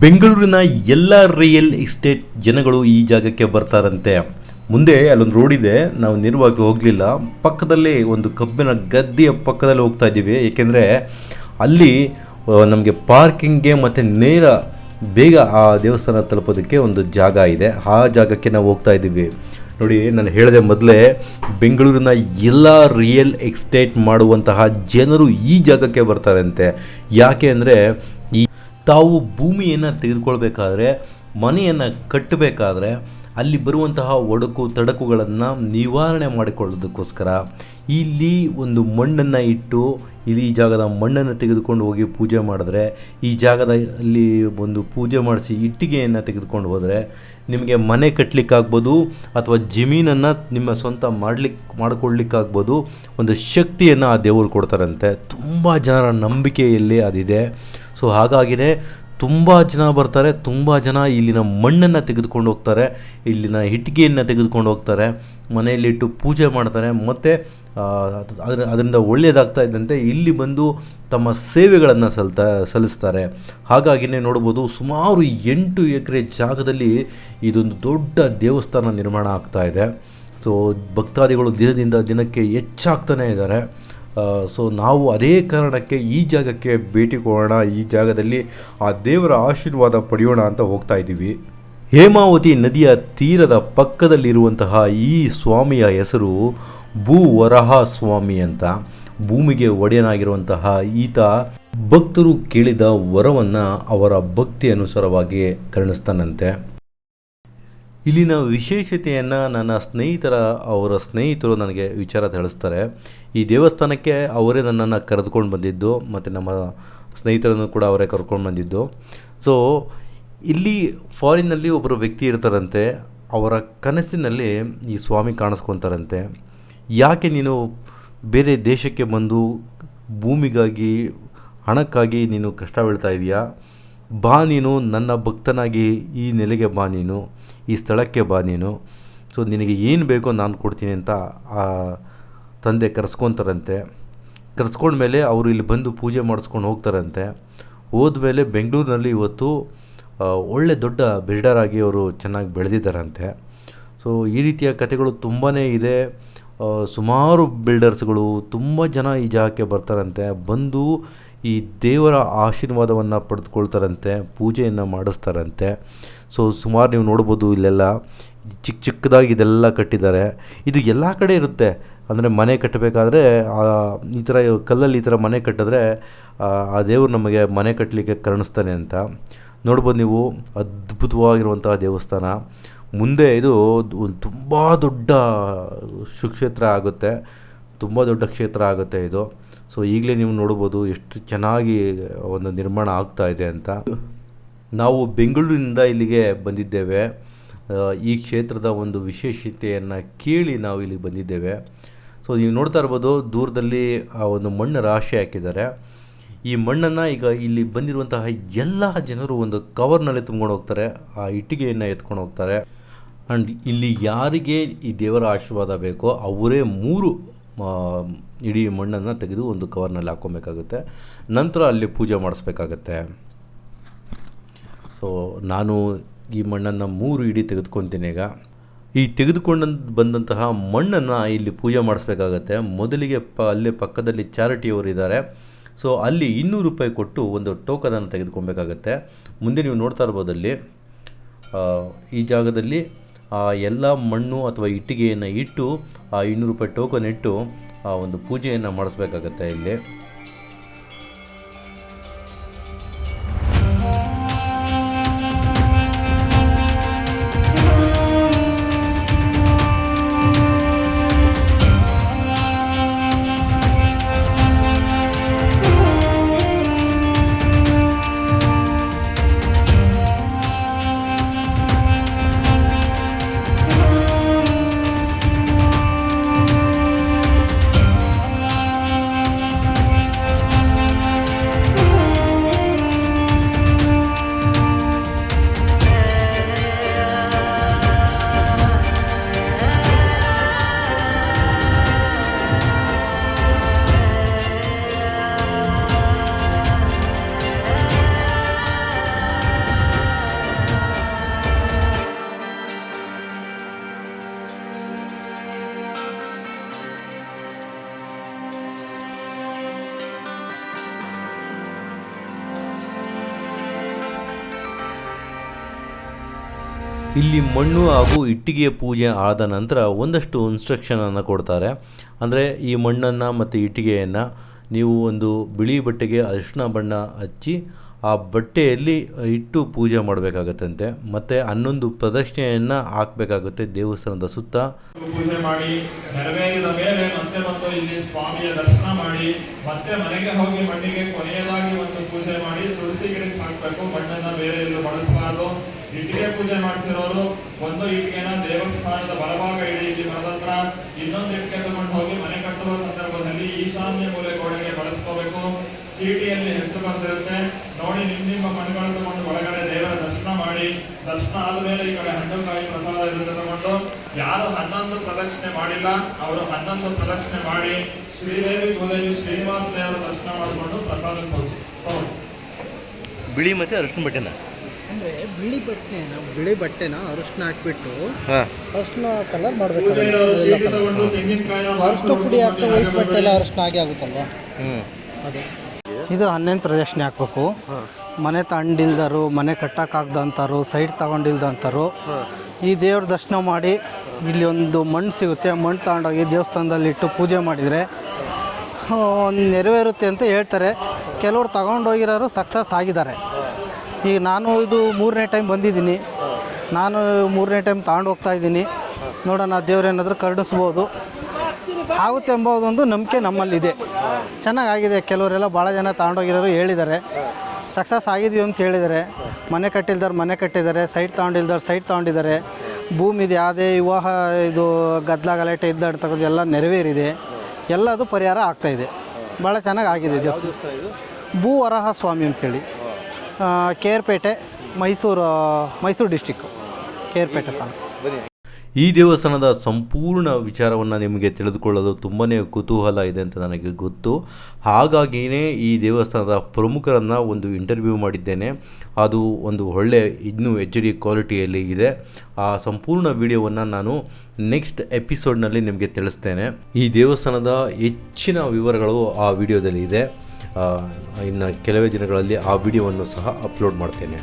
ಬೆಂಗಳೂರಿನ ಎಲ್ಲ real estate ಜನಗಳು ಈ ಜಾಗಕ್ಕೆ ಬರ್ತಾರಂತೆ. ಮುಂದೆ ಅಲ್ಲೊಂದು ರೋಡ್ ಇದೆ, ನಾವು ನೇರವಾಗಿ ಹೋಗಲಿಲ್ಲ. ಪಕ್ಕದಲ್ಲಿ ಒಂದು ಕಬ್ಬಿನ ಗದ್ದೆಯ ಪಕ್ಕದಲ್ಲಿ ಹೋಗ್ತಾ ಇದ್ದೀವಿ. ಏಕೆಂದರೆ ಅಲ್ಲಿ ನಮಗೆ ಪಾರ್ಕಿಂಗ್ಗೆ ಮತ್ತು ನೇರ ಬೇಗ ಆ ದೇವಸ್ಥಾನ ತಲುಪೋದಕ್ಕೆ ಒಂದು ಜಾಗ ಇದೆ. ಆ ಜಾಗಕ್ಕೆ ನಾವು ಹೋಗ್ತಾ ಇದ್ದೀವಿ. ನೋಡಿ, ನಾನು ಹೇಳಿದೆ ಮೊದಲೇ, ಬೆಂಗಳೂರಿನ ಎಲ್ಲ ರಿಯಲ್ ಎಸ್ಟೇಟ್ ಮಾಡುವಂತಹ ಜನರು ಈ ಜಾಗಕ್ಕೆ ಬರ್ತಾರಂತೆ. ಯಾಕೆ ಅಂದರೆ, ಈ ತಾವು ಭೂಮಿಯನ್ನು ತೆಗೆದುಕೊಳ್ಬೇಕಾದ್ರೆ, ಮನೆಯನ್ನು ಕಟ್ಟಬೇಕಾದ್ರೆ, ಅಲ್ಲಿ ಬರುವಂತಹ ಒಡಕು ತಡಕುಗಳನ್ನು ನಿವಾರಣೆ ಮಾಡಿಕೊಳ್ಳೋದಕ್ಕೋಸ್ಕರ ಇಲ್ಲಿ ಒಂದು ಮಣ್ಣನ್ನು ಇಟ್ಟು, ಇಲ್ಲಿ ಈ ಜಾಗದ ಮಣ್ಣನ್ನು ತೆಗೆದುಕೊಂಡು ಹೋಗಿ ಪೂಜೆ ಮಾಡಿದ್ರೆ, ಈ ಜಾಗದ ಅಲ್ಲಿ ಒಂದು ಪೂಜೆ ಮಾಡಿಸಿ ಇಟ್ಟಿಗೆಯನ್ನು ತೆಗೆದುಕೊಂಡು ಹೋದರೆ ನಿಮಗೆ ಮನೆ ಕಟ್ಟಲಿಕ್ಕಾಗ್ಬೋದು ಅಥವಾ ಜಮೀನನ್ನು ನಿಮ್ಮ ಸ್ವಂತ ಮಾಡ್ಲಿಕ್ಕೆ ಮಾಡಿಕೊಳ್ಳಿಕ್ಕಾಗ್ಬೋದು ಒಂದು ಶಕ್ತಿಯನ್ನು ಆ ದೇವರು ಕೊಡ್ತಾರಂತೆ. ತುಂಬ ಜನರ ನಂಬಿಕೆಯಲ್ಲಿ ಅದಿದೆ. ಸೊ ಹಾಗಾಗಿನೇ ತುಂಬ ಜನ ಬರ್ತಾರೆ, ತುಂಬ ಜನ ಇಲ್ಲಿನ ಮಣ್ಣನ್ನು ತೆಗೆದುಕೊಂಡು ಹೋಗ್ತಾರೆ, ಇಲ್ಲಿನ ಇಟ್ಟಿಗೆಯನ್ನು ತೆಗೆದುಕೊಂಡು ಹೋಗ್ತಾರೆ ಮನೆಯಲ್ಲಿಟ್ಟು ಪೂಜೆ ಮಾಡ್ತಾರೆ, ಮತ್ತು ಅದರ, ಅದರಿಂದ ಒಳ್ಳೆಯದಾಗ್ತಾ ಇದ್ದಂತೆ ಇಲ್ಲಿ ಬಂದು ತಮ್ಮ ಸೇವೆಗಳನ್ನು ಸಲ್ತಾ, ಸಲ್ಲಿಸ್ತಾರೆ. ಹಾಗಾಗಿನೇ ನೋಡ್ಬೋದು, ಸುಮಾರು ಎಂಟು ಎಕರೆ ಜಾಗದಲ್ಲಿ ಇದೊಂದು ದೊಡ್ಡ ದೇವಸ್ಥಾನ ನಿರ್ಮಾಣ ಆಗ್ತಾ ಇದೆ. ಸೊ ಭಕ್ತಾದಿಗಳು ದಿನದಿಂದ ದಿನಕ್ಕೆ ಹೆಚ್ಚಾಗ್ತಾನೇ ಇದ್ದಾರೆ. ಸೊ ನಾವು ಅದೇ ಕಾರಣಕ್ಕೆ ಈ ಜಾಗಕ್ಕೆ ಭೇಟಿ ಕೊಡೋಣ, ಈ ಜಾಗದಲ್ಲಿ ಆ ದೇವರ ಆಶೀರ್ವಾದ ಪಡೆಯೋಣ ಅಂತ ಹೋಗ್ತಾ ಇದ್ದೀವಿ. ಹೇಮಾವತಿ ನದಿಯ ತೀರದ ಪಕ್ಕದಲ್ಲಿರುವಂತಹ ಈ ಸ್ವಾಮಿಯ ಹೆಸರು ಭೂವರಹ ಸ್ವಾಮಿ ಅಂತ. ಭೂಮಿಗೆ ಒಡೆಯನಾಗಿರುವಂತಹ ಈತ ಭಕ್ತರು ಕೇಳಿದ ವರವನ್ನು ಅವರ ಭಕ್ತಿ ಅನುಸಾರವಾಗಿ ಕರುಣಿಸ್ತಾನಂತೆ. ಇಲ್ಲಿನ ವಿಶೇಷತೆಯನ್ನು ನನ್ನ ಸ್ನೇಹಿತರ, ಅವರ ಸ್ನೇಹಿತರು ನನಗೆ ವಿಚಾರ ತಿಳಿಸ್ತಾರೆ. ಈ ದೇವಸ್ಥಾನಕ್ಕೆ ಅವರೇ ನನ್ನನ್ನು ಕರೆದುಕೊಂಡು ಬಂದಿದ್ದು, ಮತ್ತು ನಮ್ಮ ಸ್ನೇಹಿತರನ್ನು ಕೂಡ ಅವರೇ ಕರ್ಕೊಂಡು ಬಂದಿದ್ದು. ಸೊ ಇಲ್ಲಿ ಫಾರಿನ್ನಲ್ಲಿ ಒಬ್ಬರು ವ್ಯಕ್ತಿ ಇರ್ತಾರಂತೆ, ಅವರ ಕನಸಿನಲ್ಲಿ ಈ ಸ್ವಾಮಿ ಕಾಣಿಸ್ಕೊತಾರಂತೆ. ಯಾಕೆ ನೀನು ಬೇರೆ ದೇಶಕ್ಕೆ ಬಂದು ಭೂಮಿಗಾಗಿ, ಹಣಕ್ಕಾಗಿ ನೀನು ಕಷ್ಟ ಬೀಳ್ತಾ ಇದೆಯಾ? ಬಾ ನೀನು, ನನ್ನ ಭಕ್ತನಾಗಿ ಈ ನೆಲೆಗೆ ಬಾ ನೀನು. ಈ ಸ್ಥಳಕ್ಕೆ ಬಾ ನೀನು. ಸೊ ನಿನಗೆ ಏನು ಬೇಕೋ ನಾನು ಕೊಡ್ತೀನಿ ಅಂತ ಆ ತಂದೆ ಕರೆಸ್ಕೊತಾರಂತೆ. ಕರೆಸ್ಕೊಂಡ್ಮೇಲೆ ಅವರು ಇಲ್ಲಿ ಬಂದು ಪೂಜೆ ಮಾಡಿಸ್ಕೊಂಡು ಹೋಗ್ತಾರಂತೆ. ಹೋದ್ಮೇಲೆ ಬೆಂಗಳೂರಿನಲ್ಲಿ ಇವತ್ತು ಒಳ್ಳೆ ದೊಡ್ಡ ಬಿಲ್ಡರ್ ಆಗಿ ಅವರು ಚೆನ್ನಾಗಿ ಬೆಳೆದಿದ್ದಾರಂತೆ. ಸೊ ಈ ರೀತಿಯ ಕಥೆಗಳು ತುಂಬಾ ಇದೆ. ಸುಮಾರು ಬಿಲ್ಡರ್ಸ್ಗಳು ತುಂಬ ಜನ ಈ ಜಾಗಕ್ಕೆ ಬರ್ತಾರಂತೆ, ಬಂದು ಈ ದೇವರ ಆಶೀರ್ವಾದವನ್ನು ಪಡೆದುಕೊಳ್ತಾರಂತೆ, ಪೂಜೆಯನ್ನು ಮಾಡಿಸ್ತಾರಂತೆ. ಸೊ ಸುಮಾರು ನೀವು ನೋಡ್ಬೋದು ಇಲ್ಲೆಲ್ಲ ಚಿಕ್ಕ ಚಿಕ್ಕದಾಗಿ ಇದೆಲ್ಲ ಕಟ್ಟಿದ್ದಾರೆ. ಇದು ಎಲ್ಲ ಕಡೆ ಇರುತ್ತೆ. ಅಂದರೆ ಮನೆ ಕಟ್ಟಬೇಕಾದ್ರೆ ಈ ಥರ ಕಲ್ಲಲ್ಲಿ ಈ ಥರ ಮನೆ ಕಟ್ಟಿದ್ರೆ ಆ ದೇವರು ನಮಗೆ ಮನೆ ಕಟ್ಟಲಿಕ್ಕೆ ಕರುಣಿಸ್ತಾನೆ ಅಂತ. ನೋಡ್ಬೋದು ನೀವು ಅದ್ಭುತವಾಗಿರುವಂತಹ ದೇವಸ್ಥಾನ. ಮುಂದೆ ಇದು ತುಂಬ ದೊಡ್ಡ ಸುಕ್ಷೇತ್ರ ಆಗುತ್ತೆ. ತುಂಬ ದೊಡ್ಡ ಕ್ಷೇತ್ರ ಆಗುತ್ತೆ ಇದು. ಸೊ ಈಗಲೇ ನೀವು ನೋಡ್ಬೋದು ಎಷ್ಟು ಚೆನ್ನಾಗಿ ಒಂದು ನಿರ್ಮಾಣ ಆಗ್ತಾ ಇದೆ ಅಂತ. ನಾವು ಬೆಂಗಳೂರಿನಿಂದ ಇಲ್ಲಿಗೆ ಬಂದಿದ್ದೇವೆ. ಈ ಕ್ಷೇತ್ರದ ಒಂದು ವಿಶೇಷತೆಯನ್ನು ಕೇಳಿ ನಾವು ಇಲ್ಲಿಗೆ ಬಂದಿದ್ದೇವೆ. ಸೊ ನೀವು ನೋಡ್ತಾ ಇರ್ಬೋದು ದೂರದಲ್ಲಿ ಆ ಒಂದು ಮಣ್ಣು ರಾಶಿ ಹಾಕಿದ್ದಾರೆ. ಈ ಮಣ್ಣನ್ನು ಈಗ ಇಲ್ಲಿ ಬಂದಿರುವಂತಹ ಎಲ್ಲ ಜನರು ಒಂದು ಕವರ್ನಲ್ಲಿ ತುಂಬ್ಕೊಂಡು ಹೋಗ್ತಾರೆ. ಆ ಇಟ್ಟಿಗೆಯನ್ನು ಎತ್ಕೊಂಡು ಹೋಗ್ತಾರೆ. ಆ್ಯಂಡ್ ಇಲ್ಲಿ ಯಾರಿಗೆ ಈ ದೇವರ ಆಶೀರ್ವಾದ ಬೇಕೋ ಅವರೇ ಮೂರು ಇಡೀ ಮಣ್ಣನ್ನು ತೆಗೆದು ಒಂದು ಕವರ್ನಲ್ಲಿ ಹಾಕ್ಕೊಬೇಕಾಗುತ್ತೆ. ನಂತರ ಅಲ್ಲಿ ಪೂಜೆ ಮಾಡಿಸ್ಬೇಕಾಗತ್ತೆ. ಸೊ ನಾನು ಈ ಮಣ್ಣನ್ನು ಮೂರು ಇಡಿ ತೆಗೆದುಕೊತೀನಿ ಈಗ. ಈ ತೆಗೆದುಕೊಂಡ ಬಂದಂತಹ ಮಣ್ಣನ್ನು ಇಲ್ಲಿ ಪೂಜೆ ಮಾಡಿಸ್ಬೇಕಾಗತ್ತೆ. ಮೊದಲಿಗೆ ಪ, ಅಲ್ಲೇ ಪಕ್ಕದಲ್ಲಿ ಚಾರಿಟಿಯವರು ಇದ್ದಾರೆ. ಸೊ ಅಲ್ಲಿ ಇನ್ನೂರು ರೂಪಾಯಿ ಕೊಟ್ಟು ಒಂದು ಟೋಕನನ್ನು ತೆಗೆದುಕೊಬೇಕಾಗತ್ತೆ. ಮುಂದೆ ನೀವು ನೋಡ್ತಾ ಇರ್ಬೋದಲ್ಲಿ ಈ ಜಾಗದಲ್ಲಿ ಎಲ್ಲ ಮಣ್ಣು ಅಥವಾ ಇಟ್ಟಿಗೆಯನ್ನು ಇಟ್ಟು, ಆ, ಇನ್ನೂರು ರೂಪಾಯಿ ಟೋಕನ್ ಇಟ್ಟು, ಆ, ಒಂದು ಪೂಜೆಯನ್ನು ಮಾಡಿಸ್ಬೇಕಾಗತ್ತೆ ಇಲ್ಲಿ. ಇಲ್ಲಿ ಮಣ್ಣು ಹಾಗೂ ಇಟ್ಟಿಗೆಯ ಪೂಜೆ ಆದ ನಂತರ ಒಂದಷ್ಟು ಇನ್ಸ್ಟ್ರಕ್ಷನನ್ನು ಕೊಡ್ತಾರೆ. ಅಂದರೆ ಈ ಮಣ್ಣನ್ನು ಮತ್ತು ಇಟ್ಟಿಗೆಯನ್ನು ನೀವು ಒಂದು ಬಿಳಿ ಬಟ್ಟೆಗೆ ಅರಿಶಿನ ಬಣ್ಣ ಹಚ್ಚಿ ಆ ಬಟ್ಟೆಯಲ್ಲಿ ಇಟ್ಟು ಪೂಜೆ ಮಾಡಬೇಕಾಗತ್ತಂತೆ. ಮತ್ತು ಹನ್ನೊಂದು ಪ್ರದಕ್ಷಿಣೆಯನ್ನು ಹಾಕಬೇಕಾಗುತ್ತೆ ದೇವಸ್ಥಾನದ ಸುತ್ತ. ಪೂಜೆ ಮಾಡಿ, ನೆರವೇರಿದ ಮೇಲೆ ಮತ್ತೆ ಬಂದು ಇಲ್ಲಿ ಸ್ವಾಮಿಯ ದರ್ಶನ ಮಾಡಿ, ಮತ್ತೆ ಮನೆಗೆ ಹೋಗಿ ಮಣ್ಣಿಗೆ ಕೊನೆಯದಾಗಿ ಒಂದು ಪೂಜೆ ಮಾಡಿ, ತುಳಸಿ ಗಿಡಕ್ಕೆ ಹಾಕಬೇಕು, ಮಣ್ಣನ್ನು ಬೇರೆ ಎಲ್ಲೂ ಬಳಸಬಾರ್ದು. ಇಟ್ಟಿಗೆ ಪೂಜೆ ಮಾಡಿಸಿರೋರು, ಒಂದು ಇಟ್ಟಿಗೆನ ದೇವಸ್ಥಾನದ ಬಲಭಾಗ ಇಡಿ, ಇಲ್ಲಿ ಮರದತ್ರ ಇನ್ನೊಂದು ಇಟ್ಟಿಗೆ ತಗೊಂಡು ಹೋಗಿ ಮನೆ ಕಟ್ಟುವ ಸಂದರ್ಭದಲ್ಲಿ ಈಶಾನ್ಯ ಮೂಲೆ ಗೋಡೆಗೆ ಬಳಸ್ಕೋಬೇಕು. ಚೀಟಿಯಲ್ಲಿ ಹೆಸರು ಬರ್ತಿರುತ್ತೆ ನೋಡಿ ನಿಮ್ ನಿಮ್ಮ ಮನೆಗಳನ್ನು ತಗೊಂಡು ಒಳಗಡೆ ದೇವರ ದರ್ಶನ ಮಾಡಿ. ದರ್ಶನ ಆದ್ಮೇಲೆ ಈ ಕಡೆ ಹಣ್ಣು ಕಾಯಿ ಪ್ರಸಾದ ಇರುತ್ತೆ ತಗೊಂಡು. ಯಾರು ಹನ್ನೊಂದು ಪ್ರದಕ್ಷಿಣೆ ಮಾಡಿಲ್ಲ, ಅವರು ಹನ್ನೊಂದು ಪ್ರದಕ್ಷಿಣೆ ಮಾಡಿ ಶ್ರೀದೇವಿ ಗೋದೇವಿ ಶ್ರೀನಿವಾಸ ದೇವರ ದರ್ಶನ ಮಾಡಿಕೊಂಡು ಪ್ರಸಾದಕ್ಕೆ ಹೋಗಿ. ಬಿಳಿ ಮತ್ತೆ ಅರಿಶಿನ ಬಟ್ಟೆನ? ಅಂದರೆ ಬಿಳಿ ಬಟ್ಟೆನ ಬಿಳಿ ಬಟ್ಟೆನ ಅರಿಶಿನ ಹಾಕ್ಬಿಟ್ಟು ಅರಶಿನ ಕಲರ್ ಮಾಡಬೇಕು ಅರಿಶಿನ ಪುಡಿ ಹಾಕ್ತಾ ವೈಟ್ ಬಟ್ಟೆ ಎಲ್ಲ ಅರಿಶಿನ ಆಗಿ ಆಗುತ್ತಲ್ವಾ? ಅದು. ಇದು ಹನ್ನೊಂದು ಪ್ರದರ್ಶನ ಹಾಕ್ಬೇಕು. ಮನೆ ತಂಡಿಲ್ದರು ಮನೆ ಕಟ್ಟಕ್ಕಾಗ್ದಂಥವ್ರು ಸೈಡ್ ತಗೊಂಡಿಲ್ದಂಥವ್ರು ಈ ದೇವ್ರ ದರ್ಶನ ಮಾಡಿ ಇಲ್ಲಿ ಒಂದು ಮಣ್ಣು ಸಿಗುತ್ತೆ. ಮಣ್ಣು ತಗೊಂಡೋಗಿ ದೇವಸ್ಥಾನದಲ್ಲಿ ಇಟ್ಟು ಪೂಜೆ ಮಾಡಿದರೆ ಒಂದು ನೆರವೇರುತ್ತೆ ಅಂತ ಹೇಳ್ತಾರೆ. ಕೆಲವ್ರು ತಗೊಂಡೋಗಿರೋರು ಸಕ್ಸಸ್ ಆಗಿದ್ದಾರೆ. ಈಗ ನಾನು ಇದು ಮೂರನೇ ಟೈಮ್ ಬಂದಿದ್ದೀನಿ. ನಾನು ಮೂರನೇ ಟೈಮ್ ತಗೊಂಡು ಹೋಗ್ತಾ ಇದ್ದೀನಿ. ನೋಡೋಣ ದೇವ್ರೇನಾದರೂ ಕರುಣಿಸ್ಬೋದು ಆಗುತ್ತೆ ಎಂಬುದೊಂದು ನಂಬಿಕೆ ನಮ್ಮಲ್ಲಿದೆ. ಚೆನ್ನಾಗಾಗಿದೆ. ಕೆಲವರೆಲ್ಲ ಭಾಳ ಜನ ತಗೊಂಡೋಗಿರೋರು ಹೇಳಿದ್ದಾರೆ. ಸಕ್ಸಸ್ ಆಗಿದೀವಿ ಅಂತ ಹೇಳಿದ್ದಾರೆ. ಮನೆ ಕಟ್ಟಿಲ್ದವ್ರು ಮನೆ ಕಟ್ಟಿದ್ದಾರೆ. ಸೈಟ್ ತೊಗೊಂಡಿಲ್ದವ್ರು ಸೈಟ್ ತೊಗೊಂಡಿದ್ದಾರೆ. ಇದೆ ಯಾವುದೇ ವಿವಾಹ, ಇದು ಗದ್ದಲ, ಗಲಾಟೆ ಇದ್ದಾಡ್ತಕ್ಕಂಥ ಎಲ್ಲ ನೆರವೇರಿದೆ. ಎಲ್ಲದು ಪರಿಹಾರ ಆಗ್ತಾಯಿದೆ ಭಾಳ ಚೆನ್ನಾಗಿ ಆಗಿದೆ ದೇವಸ್ಥಾನ. ಭೂ ವರಹ ಸ್ವಾಮಿ ಅಂತೇಳಿ. ಕೇರ್ಪೇಟೆ, ಮೈಸೂರು ಮೈಸೂರು ಡಿಸ್ಟಿಕ್ಕು ಕೇರ್ಪೇಟೆ ತಾಲೂಕು. ಈ ದೇವಸ್ಥಾನದ ಸಂಪೂರ್ಣ ವಿಚಾರವನ್ನು ನಿಮಗೆ ತಿಳಿದುಕೊಳ್ಳಲು ತುಂಬಾ ಕುತೂಹಲ ಇದೆ ಅಂತ ನನಗೆ ಗೊತ್ತು. ಹಾಗಾಗಿಯೇ ಈ ದೇವಸ್ಥಾನದ ಪ್ರಮುಖರನ್ನು ಒಂದು ಇಂಟರ್ವ್ಯೂ ಮಾಡಿದ್ದೇನೆ. ಅದು ಒಂದು ಒಳ್ಳೆಯ ಇನ್ನೂ ಎಚ್ ಡಿ ಕ್ವಾಲಿಟಿಯಲ್ಲಿ ಇದೆ. ಆ ಸಂಪೂರ್ಣ ವಿಡಿಯೋವನ್ನು ನಾನು ನೆಕ್ಸ್ಟ್ ಎಪಿಸೋಡ್ನಲ್ಲಿ ನಿಮಗೆ ತಿಳಿಸ್ತೇನೆ. ಈ ದೇವಸ್ಥಾನದ ಹೆಚ್ಚಿನ ವಿವರಗಳು ಆ ವಿಡಿಯೋದಲ್ಲಿ ಇದೆ. ಇನ್ನು ಕೆಲವೇ ದಿನಗಳಲ್ಲಿ ಆ ವಿಡಿಯೋವನ್ನು ಸಹ ಅಪ್ಲೋಡ್ ಮಾಡ್ತೇನೆ.